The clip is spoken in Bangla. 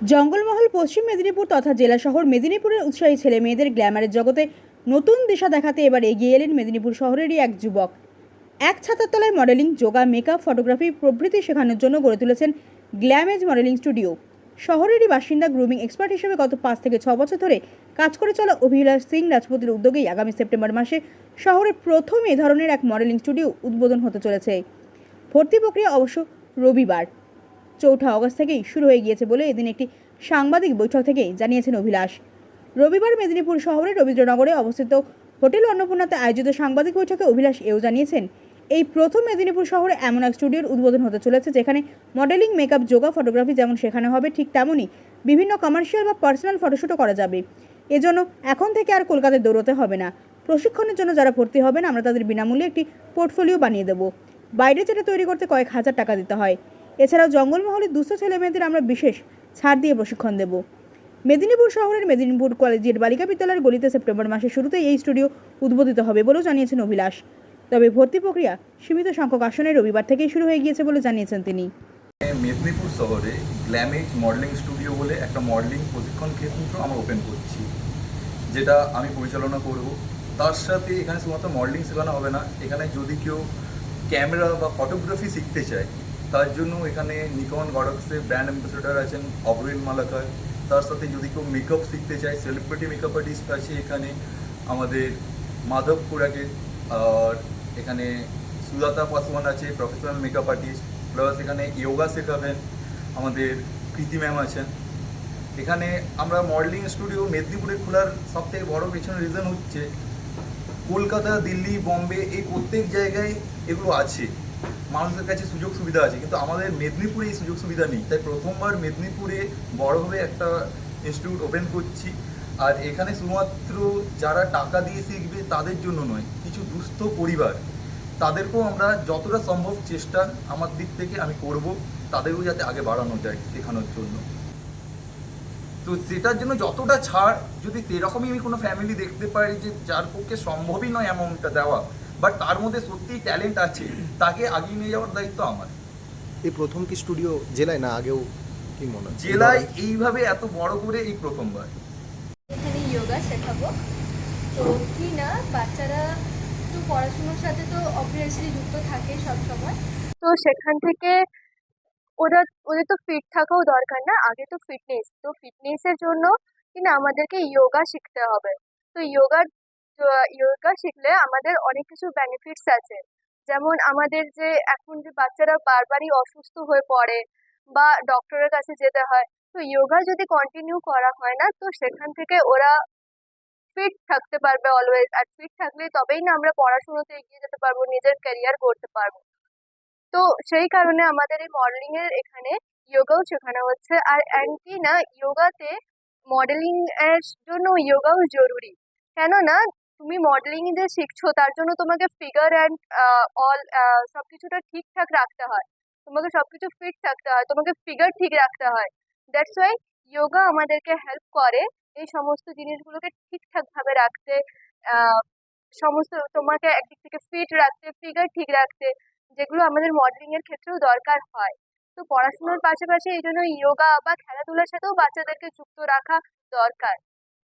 জঙ্গলমহল, পশ্চিম মেদিনীপুর তথা জেলা শহর মেদিনীপুরের উৎসাহী ছেলে মেয়েদের গ্ল্যামারের জগতে নতুন দিশা দেখাতে এবার এগিয়ে এলেন মেদিনীপুর শহরেরই এক যুবক। এক ছাতার তলায় মডেলিং, যোগা, মেকআপ, ফটোগ্রাফি প্রভৃতি শেখানোর জন্য গড়ে তুলেছেন গ্ল্যামেজ মডেলিং স্টুডিও। শহরেরই বাসিন্দা, গ্রুমিং এক্সপার্ট হিসেবে গত পাঁচ থেকে ছ বছর ধরে কাজ করে চলা অভিলাষ সিং রাজপুতের উদ্যোগেই আগামী সেপ্টেম্বর মাসে শহরে প্রথম এ ধরনের এক মডেলিং স্টুডিও উদ্বোধন হতে চলেছে। ভর্তি প্রক্রিয়া অবশ্য রবিবার। চৌঠা অগস্ট থেকেই শুরু হয়ে গিয়েছে বলে এদিন একটি সাংবাদিক বৈঠক থেকে জানিয়েছেন অভিলাষ। রবিবার মেদিনীপুর শহরের রবীন্দ্রনগরে অবস্থিত হোটেল অন্নপূর্ণাতে আয়োজিত সাংবাদিক বৈঠকে অভিলাষ এও জানিয়েছেন, এই প্রথম মেদিনীপুর শহরে এমন এক স্টুডিওর উদ্বোধন হতে চলেছে যেখানে মডেলিং, মেকআপ, যোগা, ফটোগ্রাফি যেমন শেখানো হবে ঠিক তেমনই বিভিন্ন কমার্শিয়াল বা পার্সোনাল ফটোশ্যুটও করা যাবে। এজন্য এখন থেকে আর কলকাতায় দৌড়তে হবে না। প্রশিক্ষণের জন্য যারা ভর্তি হবেন, আমরা তাদের বিনামূল্যে একটি পোর্টফোলিও বানিয়ে দেবো। বাইরে যেটা তৈরি করতে কয়েক হাজার টাকা দিতে হয়। এছাড়াও জঙ্গলমহলের দুস্থ ছেলে মেয়েদের আমরা বিশেষ ছাড় দিয়ে প্রশিক্ষণ দেব। মেদিনীপুর শহরের মেদিনীপুর কলেজের বালিকা বিদ্যালয়ের গলিতে সেপ্টেম্বর মাসের শুরুতেই এই স্টুডিও উদ্বোধিত হবে বলেও জানিয়েছেন অভিলাষ। তবে ভর্তি প্রক্রিয়া সীমিত সংখ্যক আসনে রবিবার থেকেই শুরু হয়ে গিয়েছে বলে জানিয়েছেন তিনি। মেদিনীপুর শহরে গ্ল্যামেজ মডেলিং স্টুডিও বলে একটা মডেলিং প্রশিক্ষণ কেন্দ্র আমরা ওপেন করছি, যেটা আমি পরিচালনা করব। তার সাথে এখানে শুধুমাত্র মডেলিং শেখানো হবে না, এখানে যদি কেউ ক্যামেরা বা ফটোগ্রাফি শিখতে চায় তার জন্য এখানে নিকন গডক্সের ব্র্যান্ড অ্যাম্বাসেডার আছেন অবরিন মালাকার। তার সাথে যদি কেউ মেকআপ শিখতে চায় সেলিব্রিটি মেকআপ আর্টিস্ট আছে এখানে আমাদের মাধব কুরাকে আর এখানে সুজাতা পাসওয়ান আছে প্রফেশনাল মেকআপ আর্টিস্ট প্লাস এখানে ইয়োগা শেখাবেন আমাদের প্রীতি ম্যাম আছেন। এখানে আমরা মডেলিং স্টুডিও মেদিনীপুরে খোলার সবথেকে বড় পেছনে রিজন হচ্ছে, কলকাতা, দিল্লি, বম্বে এই প্রত্যেক জায়গায় এগুলো আছে। মানুষের কাছে সুযোগ সুবিধা আছে, কিন্তু আমাদের মেদিনীপুরে এই সুযোগ সুবিধা নেই। তাই প্রথমবার মেদিনীপুরে বড়ভাবে একটা ইনস্টিটিউট ওপেন করছি। আর এখানে শুধুমাত্র যারা টাকা দিয়ে শিখবে তাদের জন্য নয়, কিছু দুস্থ পরিবার, তাদেরকেও আমরা যতটা সম্ভব চেষ্টা আমার দিক থেকে আমি করব তাদেরও যাতে আগে বাড়ানো যায় শেখানোর জন্য। তো সেটার জন্য যতটা ছাড়, যদি সেরকমই আমি কোনো ফ্যামিলি দেখতে পারি যে যার পক্ষে সম্ভবই নয় অ্যামাউন্টটা দেওয়া বাট তার মধ্যে সত্যিই ট্যালেন্ট আছে তাকে আগিয়ে নিয়ে যাওয়ার দায়িত্ব আমার। এই প্রথম কি স্টুডিও জেলায়? না আগেও কি মনে হয়? জেলায় এইভাবে এত বড় করে এই প্রথমবার। এখানে যোগা শেখাবো। তো কি না বাচ্চারা তো পড়াশুনোর সাথে তো অবভিয়াসলি যুক্ত থাকে সব সময়। তো সেখান থেকে ওরা ওদের তো ফিট থাকাও দরকার না আগে তো ফিটনেস তো ফিটনেসের জন্য কিনা আমাদেরকে যোগা শিখতে হবে। তো যোগা যোগা শিখলে আমাদের অনেক কিছু বেনিফিটস আছে। যেমন আমাদের যে, এখন যে বাচ্চারা বারবারই অসুস্থ হয়ে পড়ে বা ডক্টরের কাছে যেতে হয়, তো যোগা যদি কন্টিনিউ করা হয় না, তো সেখান থেকে ওরা ফিট থাকতে পারবে অলওয়েজ আর ফিট থাকলে তবেই না আমরা পড়াশুনোতে এগিয়ে যেতে পারব, নিজের ক্যারিয়ার করতে পারব। তো সেই কারণে আমাদের এই মডেলিং এর এখানে ইয়োগাও শেখানো হচ্ছে। আর অ্যান্টি না ইয়োগাতে মডেলিং এর জন্য ইয়োগাও জরুরি। কেননা তুমি মডেলিং যে শিখছো, তার জন্য তোমাকে ফিগার অ্যান্ড অল সব কিছুটা ঠিকঠাক রাখতে হয়। তোমাকে সব কিছু ফিট থাকতে হয়, তোমাকে ফিগার ঠিক রাখতে হয়। দ্যাটস ওয়াই যোগা আমাদেরকে হেল্প করে এই সমস্ত জিনিসগুলোকে ঠিকঠাকভাবে রাখতে সমস্ত তোমাকে একদিক থেকে ফিট রাখতে ফিগার ঠিক রাখতে, যেগুলো আমাদের মডেলিং এর ক্ষেত্রেও দরকার হয়। তো পড়াশোনার পাশাপাশি এই জন্য ইয়োগা বা খেলাধুলার সাথেও বাচ্চাদেরকে যুক্ত রাখা দরকার।